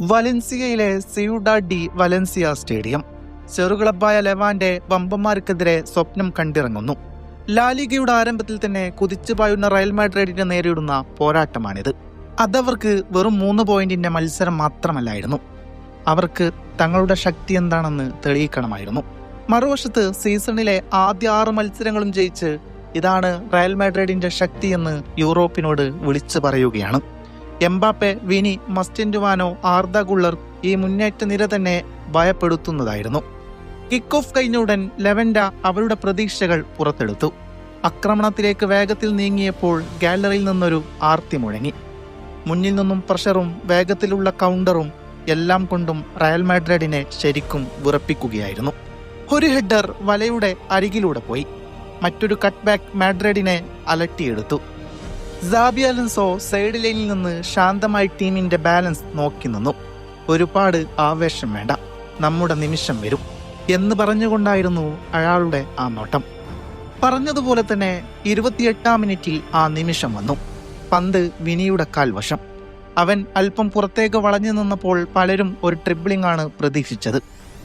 വലൻസിയയിലെ സിയുഡ de Valencia stadium. ചെറുക്ലബായ Levante വമ്പന്മാർക്കെതിരെ സ്വപ്നം കണ്ടിറങ്ങുന്നു. ലാലിഗയുടെ ആരംഭത്തിൽ തന്നെ കുതിച്ചു പായുന്ന റയൽ മാഡ്രിഡിനെ നേരിടുന്ന പോരാട്ടമാണിത്. അതവർക്ക് വെറും മൂന്ന് പോയിന്റിന്റെ മത്സരം മാത്രമല്ലായിരുന്നു. അവർക്ക് തങ്ങളുടെ ശക്തി എന്താണെന്ന് തെളിയിക്കണമായിരുന്നു. മറുവശത്ത് സീസണിലെ ആദ്യ ആറ് മത്സരങ്ങളും ജയിച്ച് ഇതാണ് റയൽ മാഡ്രിഡിന്റെ ശക്തിയെന്ന് യൂറോപ്പിനോട് വിളിച്ചു പറയുകയാണ്. Mbappe Vini Mastantuono Arda Guler ഈ മുന്നേറ്റ നിര തന്നെ ഭയപ്പെടുത്തുന്നതായിരുന്നു. കിക്ക് ഓഫ് കഴിഞ്ഞ ഉടൻ ലെവൻഡ അവരുടെ പ്രതീക്ഷകൾ പുറത്തെടുത്തു. ആക്രമണത്തിലേക്ക് വേഗത്തിൽ നീങ്ങിയപ്പോൾ ഗാലറിയിൽ നിന്നൊരു ആർത്തി മുഴങ്ങി. മുന്നിൽ നിന്നും പ്രഷറും വേഗത്തിലുള്ള കൗണ്ടറും എല്ലാം കൊണ്ടും റയൽ മാഡ്രിഡിനെ ശരിക്കും വിറപ്പിക്കുകയായിരുന്നു. ഒരു ഹെഡർ വലയുടെ അരികിലൂടെ പോയി. മറ്റൊരു കട്ട് ബാക്ക് മാഡ്രിഡിനെ അലട്ടിയെടുത്തു. സാബി അലൻസോ സൈഡ് ലൈനിൽ നിന്ന് ശാന്തമായി ടീമിന്റെ ബാലൻസ് നോക്കി നിന്നു. ഒരുപാട് ആവേശം വേണ്ട. നമ്മുടെ നിമിഷം വരും എന്ന് പറഞ്ഞുകൊണ്ടായിരുന്നു അയാളുടെ ആ നോട്ടം. പറഞ്ഞതുപോലെ തന്നെ ഇരുപത്തിയെട്ടാം മിനിറ്റിൽ ആ നിമിഷം വന്നു. പന്ത് വിനിയുടെ കാൽവശം. അവൻ അല്പം പുറത്തേക്ക് വളഞ്ഞു നിന്നപ്പോൾ പലരും ഒരു ട്രിബിളിംഗ് ആണ് പ്രതീക്ഷിച്ചത്.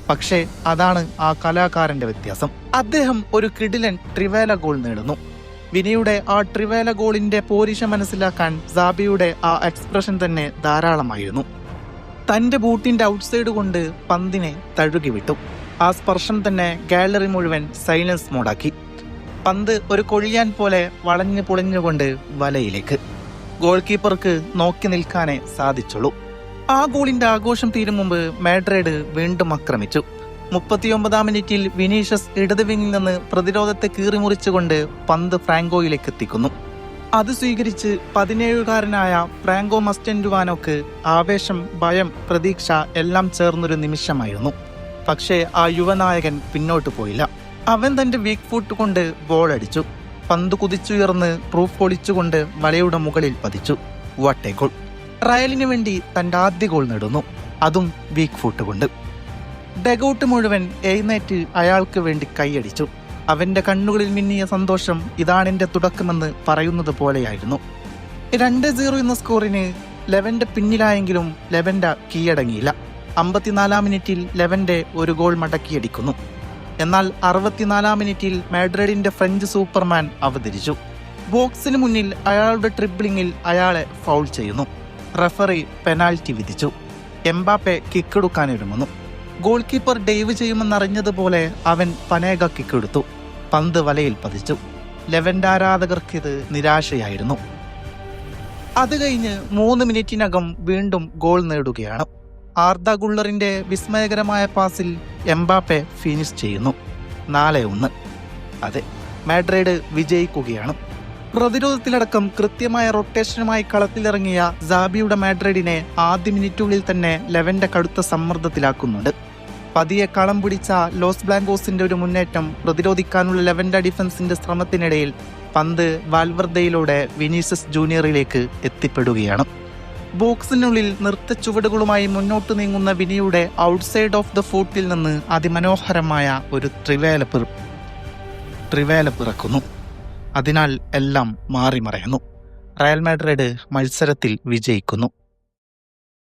പക്ഷേ അതാണ് ആ കലാകാരന്റെ വ്യത്യാസം. അദ്ദേഹം ഒരു കിടിലൻ ട്രിവേല ഗോൾ നേടുന്നു. വിനിയുടെ ആ ട്രിവേല ഗോളിന്റെ പോരിശ മനസ്സിലാക്കാൻ സാബിയുടെ ആ എക്സ്പ്രഷൻ തന്നെ ധാരാളമായിരുന്നു. തന്റെ ബൂട്ടിന്റെ ഔട്ട്സൈഡ് കൊണ്ട് പന്തിനെ തഴുകി വിട്ടു ആ സ്പർശം തന്നെ ഗാലറി മുഴുവൻ സൈലൻസ് മോഡാക്കി പന്ത് ഒരു കൊഴിയാൻ പോലെ വളഞ്ഞു പൊളിഞ്ഞുകൊണ്ട് വലയിലേക്ക്. ഗോൾ കീപ്പർക്ക് നോക്കി നിൽക്കാനേ സാധിച്ചുള്ളൂ. ആ ഗോളിന്റെ ആഘോഷം തീരും മുമ്പ് മാഡ്രിഡ് വീണ്ടും ആക്രമിച്ചു. മുപ്പത്തിയൊമ്പതാം മിനിറ്റിൽ വിനീഷ്യസ് ഇടത് വിങ്ങിൽ നിന്ന് പ്രതിരോധത്തെ കീറിമുറിച്ചുകൊണ്ട് പന്ത് ഫ്രാങ്കോയിലേക്ക് എത്തിക്കുന്നു അത് സ്വീകരിച്ച് പതിനേഴുകാരനായ ഫ്രാങ്കോ മസ്റ്റൻഡുവാനോക്ക് ആവേശം ഭയം പ്രതീക്ഷ എല്ലാം ചേർന്നൊരു നിമിഷമായിരുന്നു. പക്ഷേ ആ യുവനായകൻ പിന്നോട്ട് പോയില്ല. അവൻ തന്റെ വീക്ക് ഫുട്ട് കൊണ്ട് ബോൾ അടിച്ചു. പന്ത് കുതിച്ചുയർന്ന് പ്രൂഫ് പൊളിച്ചുകൊണ്ട് വലയുടെ മുകളിൽ പതിച്ചു. വട്ടേ ഗോൾ. റയലിന് വേണ്ടി തന്റെ ആദ്യ ഗോൾ നേടുന്നു. അതും വീക്ക് ഫുട്ട് കൊണ്ട്. ഡെഗൌട്ട് മുഴുവൻ എഴുന്നേറ്റ് അയാൾക്ക് വേണ്ടി കൈയടിച്ചു. അവന്റെ കണ്ണുകളിൽ മിന്നിയ സന്തോഷം ഇതാണെന്റെ തുടക്കമെന്ന് പറയുന്നത് പോലെയായിരുന്നു. രണ്ട് സീറോ എന്ന സ്കോറിന് ലെവന്റെ പിന്നിലായെങ്കിലും ലെവന്റെ കീഴടങ്ങിയില്ല. അമ്പത്തിനാലാം മിനിറ്റിൽ ലെവന്റെ ഒരു ഗോൾ മടക്കിയടിക്കുന്നു. എന്നാൽ അറുപത്തിനാലാം മിനിറ്റിൽ മാഡ്രിഡിന്റെ ഫ്രഞ്ച് സൂപ്പർമാൻ അവതരിച്ചു. ബോക്സിന് മുന്നിൽ അയാളുടെ ട്രിബിളിംഗിൽ അയാളെ ഫൗൾ ചെയ്യുന്നു. റഫറി പെനാൽറ്റി വിധിച്ചു. എംബാപ്പെ കിക്കെടുക്കാനൊരുങ്ങുന്നു ഗോൾ കീപ്പർ ഡേവ് ചെയ്യുമെന്നറിഞ്ഞതുപോലെ അവൻ പനേക കിക്കെടുത്തു പന്ത് വലയിൽ പതിച്ചു. ലെവന്റെ ആരാധകർക്ക് ഇത് നിരാശയായിരുന്നു. അത് കഴിഞ്ഞ് മൂന്ന് മിനിറ്റിനകം വീണ്ടും ഗോൾ നേടുകയാണ്. ആർദ ഗുള്ളറിന്റെ വിസ്മയകരമായ പാസിൽ എംബാപ്പെ ഫിനിഷ് ചെയ്യുന്നു. നാല് ഒന്ന്. അതെ മാഡ്രൈഡ് വിജയിക്കുകയാണ്. പ്രതിരോധത്തിലടക്കം കൃത്യമായ റൊട്ടേഷനുമായി കളത്തിലിറങ്ങിയ സാബിയുടെ മാഡ്രിഡിനെ ആദ്യ മിനിറ്റുകളിൽ തന്നെ ലെവന്റെ കടുത്ത സമ്മർദ്ദത്തിലാക്കുന്നുണ്ട്. പതിയെ കളം പിടിച്ച ലോസ് ബ്ലാങ്കോസിന്റെ ഒരു മുന്നേറ്റം പ്രതിരോധിക്കാനുള്ള ലെവന്റെ ഡിഫൻസിന്റെ ശ്രമത്തിനിടയിൽ പന്ത് വാൽവർദയിലൂടെ വിനീസസ് ജൂനിയറിലേക്ക് എത്തിപ്പെടുകയാണ്. ബോക്സിനുള്ളിൽ നൃത്ത ചുവടുകളുമായി മുന്നോട്ട് നീങ്ങുന്ന വിനിയുടെ ഔട്ട്സൈഡ് ഓഫ് ദ ഫൂട്ടിൽ നിന്ന് അതിമനോഹരമായ ഒരു ട്രിവേല ത്രിവേലപ്പിറക്കുന്നു അതിനാൽ എല്ലാം മാറിമറയുന്നു. റയൽ മാഡ്രിഡ് മത്സരത്തിൽ വിജയിക്കുന്നു.